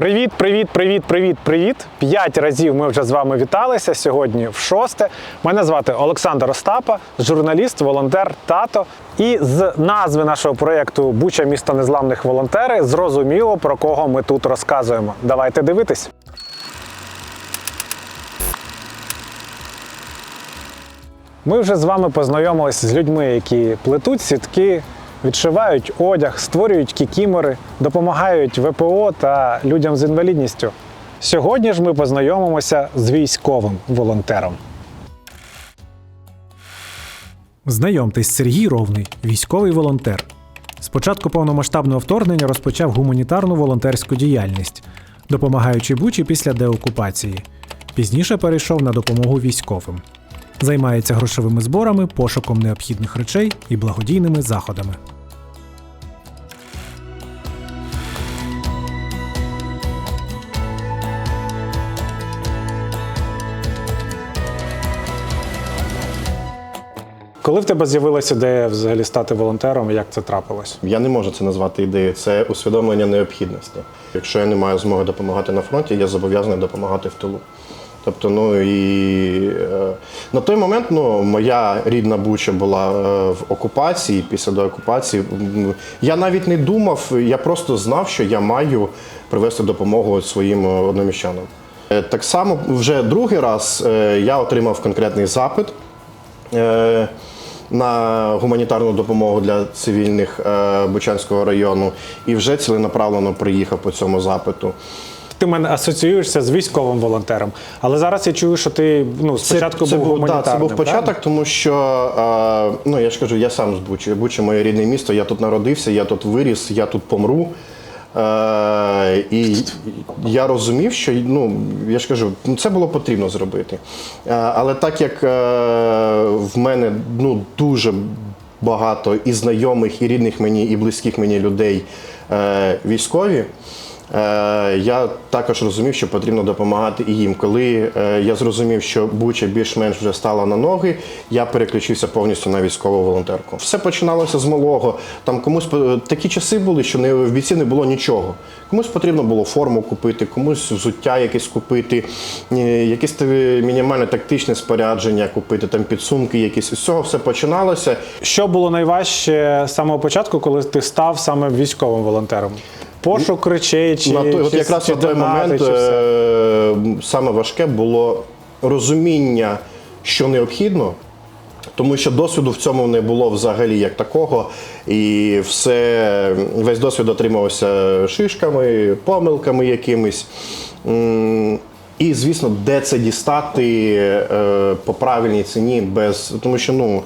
Привіт, привіт, привіт, привіт, привіт. П'ять разів ми вже з вами віталися сьогодні в шосте. Мене звати Олександр Остапа, журналіст, волонтер, тато. І з назви нашого проєкту Буча місто незламних волонтери зрозуміло про кого ми тут розказуємо. Давайте дивитись. Ми вже з вами познайомилися з людьми, які плетуть сітки, відшивають одяг, створюють кікімори, допомагають ВПО та людям з інвалідністю. Сьогодні ж ми познайомимося з військовим волонтером. Знайомтесь, Сергій Ровний, військовий волонтер. З початку повномасштабного вторгнення розпочав гуманітарну волонтерську діяльність, допомагаючи Бучі після деокупації. Пізніше перейшов на допомогу військовим. Займається грошовими зборами, пошуком необхідних речей і благодійними заходами. Коли в тебе з'явилася ідея взагалі стати волонтером, як це трапилось? Я не можу це назвати ідеєю, це усвідомлення необхідності. Якщо я не маю змоги допомагати на фронті, я зобов'язаний допомагати в тилу. Тобто, ну і е, на той момент ну, моя рідна Буча була е, в окупації, після деокупації. Я навіть не думав, я просто знав, що я маю привести допомогу своїм е, одноміщанам. Е, Так само вже другий раз е, я отримав конкретний запит. Е, на гуманітарну допомогу для цивільних е, Бучанського району і вже ціленаправлено приїхав по цьому запиту. Ти мене асоціюєшся з військовим волонтером, але зараз я чую, що ти ну спочатку це, був був, гуманітарним. це був початок, правильно? тому що е, ну я ж кажу, я сам з Бучі. Буча моє рідне місто, я тут народився, я тут виріс, я тут помру. Е, і я розумів, що ну я ж кажу, ну, це було потрібно зробити. Е, але так як е, в мене ну дуже багато і знайомих, і рідних мені, і близьких мені людей е, військові. Е, Я також розумів, що потрібно допомагати і їм. Коли е, я зрозумів, що Буча більш-менш вже стала на ноги, я переключився повністю на військову волонтерку. Все починалося з малого. Там комусь такі часи були, що не в бійці не було нічого. Комусь потрібно було форму купити, комусь взуття якесь купити, е, якесь мінімальне тактичне спорядження купити, там підсумки якісь. З цього все починалося. Що було найважче з самого початку, коли ти став саме військовим волонтером? Пошук речей чи, на той, от чи, якраз чи на той донати, момент е, саме важке було розуміння, що необхідно. Тому що досвіду в цьому не було взагалі як такого, і все, весь досвід отримувався шишками, помилками якимись. І, звісно, де це дістати е, по правильній ціні, без тому що ну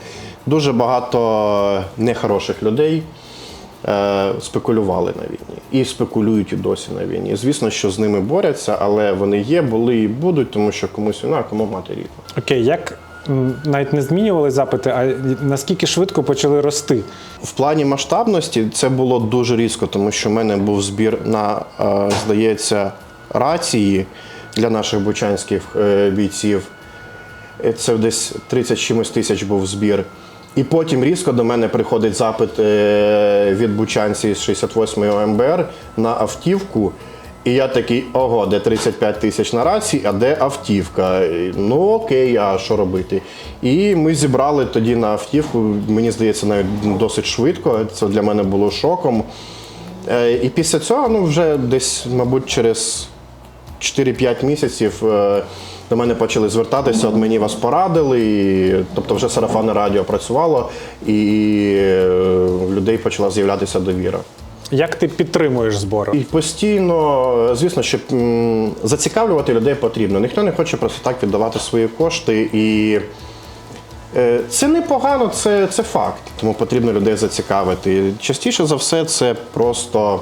дуже багато нехороших людей спекулювали на війні і спекулюють і досі на війні. Звісно, що з ними борються, але вони є, були і будуть, тому що комусь війна, а кому мати рідна. Окей, як навіть не змінювали запити, а наскільки швидко почали рости? В плані масштабності це було дуже різко, тому що в мене був збір на, е, здається, рації для наших бучанських е, бійців. Е, Це десь 30 чимось тисяч був збір. І потім різко до мене приходить запит е, від бучанців з 68-ї ОМБР на автівку. І я такий, ого, де 35 тисяч на рації, а де автівка? Ну окей, а що робити? І ми зібрали тоді на автівку, мені здається, навіть досить швидко. Це для мене було шоком. Е, І після цього, ну вже десь, мабуть, через 4-5 місяців е, до мене почали звертатися, от мені вас порадили, і, тобто вже сарафанне радіо працювало, і е, в людей почала з'являтися довіра. Як ти підтримуєш збори? І постійно, звісно, що м, зацікавлювати людей потрібно. Ніхто не хоче просто так віддавати свої кошти. І е, це непогано, це, це факт. Тому потрібно людей зацікавити. Частіше за все, це просто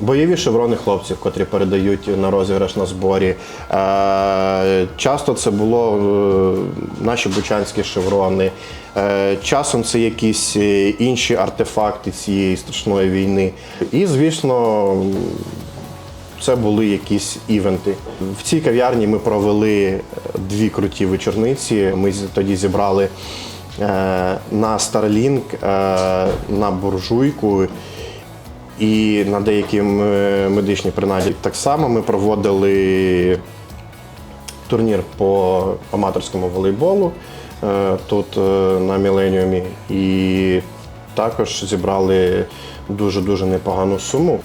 бойові шеврони хлопців, котрі передають на розіграш на зборі. Е, Часто це було е, наші бучанські шеврони. Е, Часом це якісь інші артефакти цієї страшної війни. І, звісно, це були якісь івенти. В цій кав'ярні ми провели дві круті вечорниці. Ми тоді зібрали на Starlink, на буржуйку. І на деякі медичні принаді. Так само ми проводили турнір по аматорському волейболу е, тут е, на Міленіумі. І також зібрали дуже-дуже непогану суму.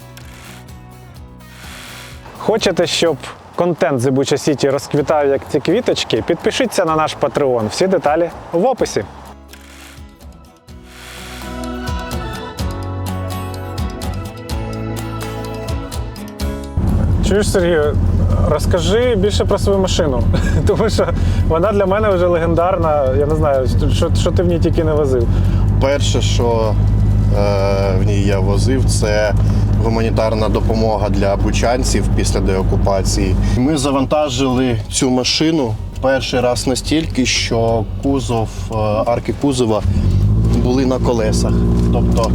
Хочете, щоб контент з Ібуча Сіті розквітав як ці квіточки? Підпишіться на наш Patreon. Всі деталі в описі. Чуєш, Сергію, розкажи більше про свою машину, тому що вона для мене вже легендарна. Я не знаю, що, що ти в ній тільки не возив. Перше, що е, в ній я возив, це гуманітарна допомога для бучанців після деокупації. Ми завантажили цю машину перший раз настільки, що кузов, е, арки кузова були на колесах. Тобто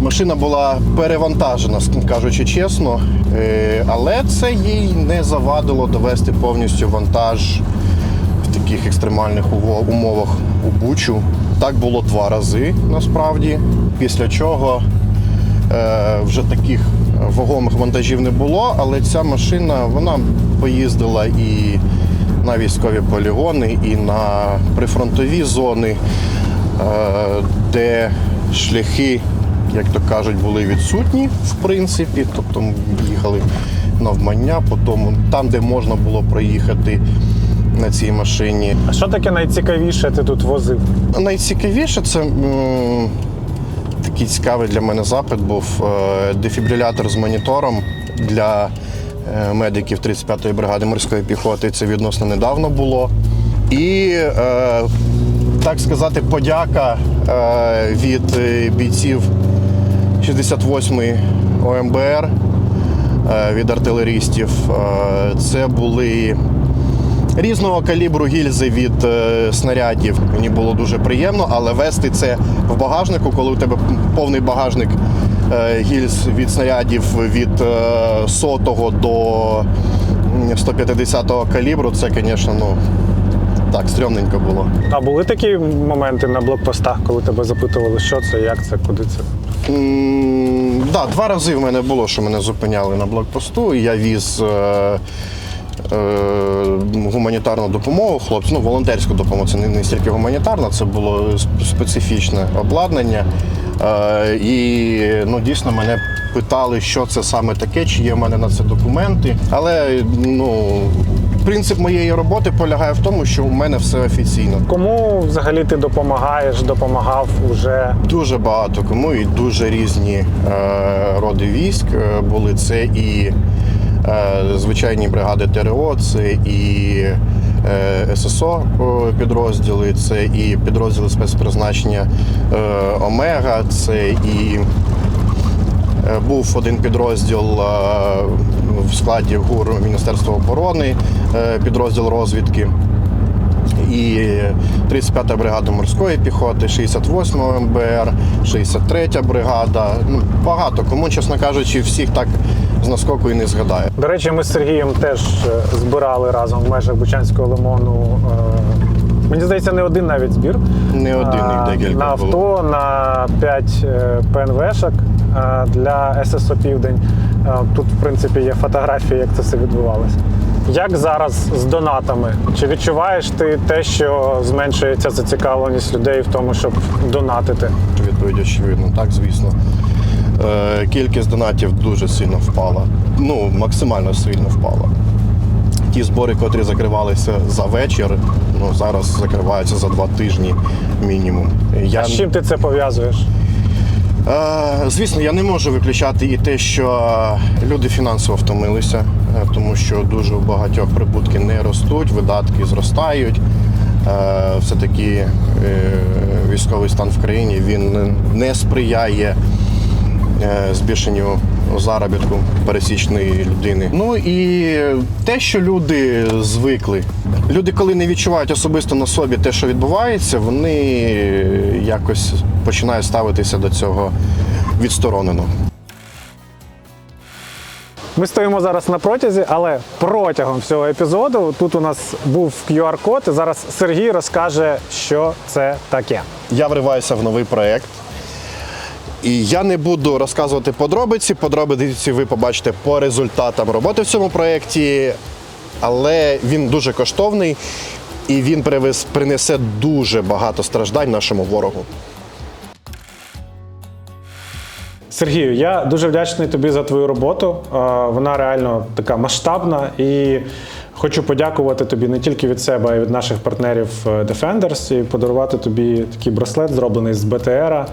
машина була перевантажена, кажучи чесно, е, але це їй не завадило довести повністю вантаж в таких екстремальних умовах у Бучу. Так було два рази насправді. Після чого е, вже таких вагомих вантажів не було, але ця машина вона поїздила і на військові полігони, і на прифронтові зони, е, де шляхи, як то кажуть, були відсутні, в принципі. Тобто ми їхали навмання, по тому, там, де можна було проїхати на цій машині. А що таке найцікавіше ти тут возив? Найцікавіше це такий цікавий для мене запит був е, дефібрилятор з монітором для е, медиків 35-ї бригади морської піхоти. Це відносно недавно було. І, е, так сказати, подяка від бійців 68-ї ОМБР е, від артилерістів. Е, Це були різного калібру гільзи від е, снарядів. Мені було дуже приємно, але вести це в багажнику, коли у тебе повний багажник гільз від снарядів від е, сотого до 150-го калібру, це, звісно, ну так, стрьомненько було. А були такі моменти на блокпостах, коли тебе запитували, що це, як це, куди це? Да, два рази в мене було, що мене зупиняли на блокпосту, я віз е, е, гуманітарну допомогу хлопцям, ну, волонтерську допомогу. Це не, не стільки гуманітарна, це було специфічне обладнання. Е, і ну, дійсно мене питали, що це саме таке, чи є в мене на це документи. Але ну, принцип моєї роботи полягає в тому, що у мене все офіційно. Кому взагалі ти допомагаєш, допомагав уже? Дуже багато кому і дуже різні е, роди військ е, були. Це і е, звичайні бригади ТРО, це і е, ССО підрозділи, це і підрозділи спецпризначення е, Омега, це і Е, Був один підрозділ е, в складі ГУР Міністерства оборони, е, підрозділ розвідки. І 35-та бригада морської піхоти, 68 МБР, 63-я бригада. Ну, багато. Кому, чесно кажучи, всіх так з наскоку і не згадаю. До речі, ми з Сергієм теж е, збирали разом в межах Бучанського лимону. Мені здається, не один навіть збір. Не один, їх декілька на авто, було. на 5 ПНВшок е, для ССО Південь. Тут, в принципі, є фотографії, як це все відбувалося. Як зараз з донатами? Чи відчуваєш ти те, що зменшується зацікавленість людей в тому, щоб донатити? Відповідь очевидно, так, звісно. Е, Кількість донатів дуже сильно впала. Ну, максимально сильно впала. Ті збори, котрі закривалися за вечір, ну, зараз закриваються за два тижні мінімум. Я... А з чим ти це пов'язуєш? Е, Звісно, я не можу виключати і те, що люди фінансово втомилися, е, тому що дуже у багатьох прибутки не ростуть, видатки зростають. Е, Все-таки е, військовий стан в країні він не сприяє е, збільшенню заробітку пересічної людини. Ну і те, що люди звикли. Люди, коли не відчувають особисто на собі те, що відбувається, вони якось починають ставитися до цього відсторонено. Ми стоїмо зараз на протязі, але протягом всього епізоду тут у нас був QR-код, і зараз Сергій розкаже, що це таке. Я вриваюся в новий проєкт. І я не буду розказувати подробиці. Подробиці ви побачите по результатам роботи в цьому проєкті. Але він дуже коштовний і він привез- принесе дуже багато страждань нашому ворогу. Сергію, я дуже вдячний тобі за твою роботу. Вона реально така масштабна і хочу подякувати тобі не тільки від себе, а й від наших партнерів е, Defenders і подарувати тобі такий браслет, зроблений з БТРа.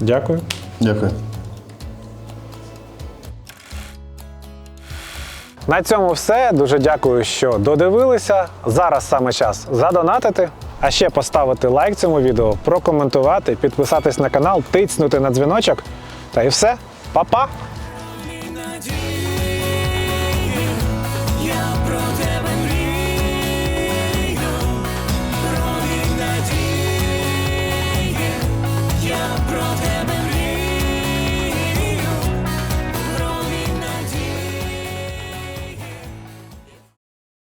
Дякую. Дякую. На цьому все. Дуже дякую, що додивилися. Зараз саме час задонатити, а ще поставити лайк цьому відео, прокоментувати, підписатись на канал, тицнути на дзвіночок. Та і все. Па-па!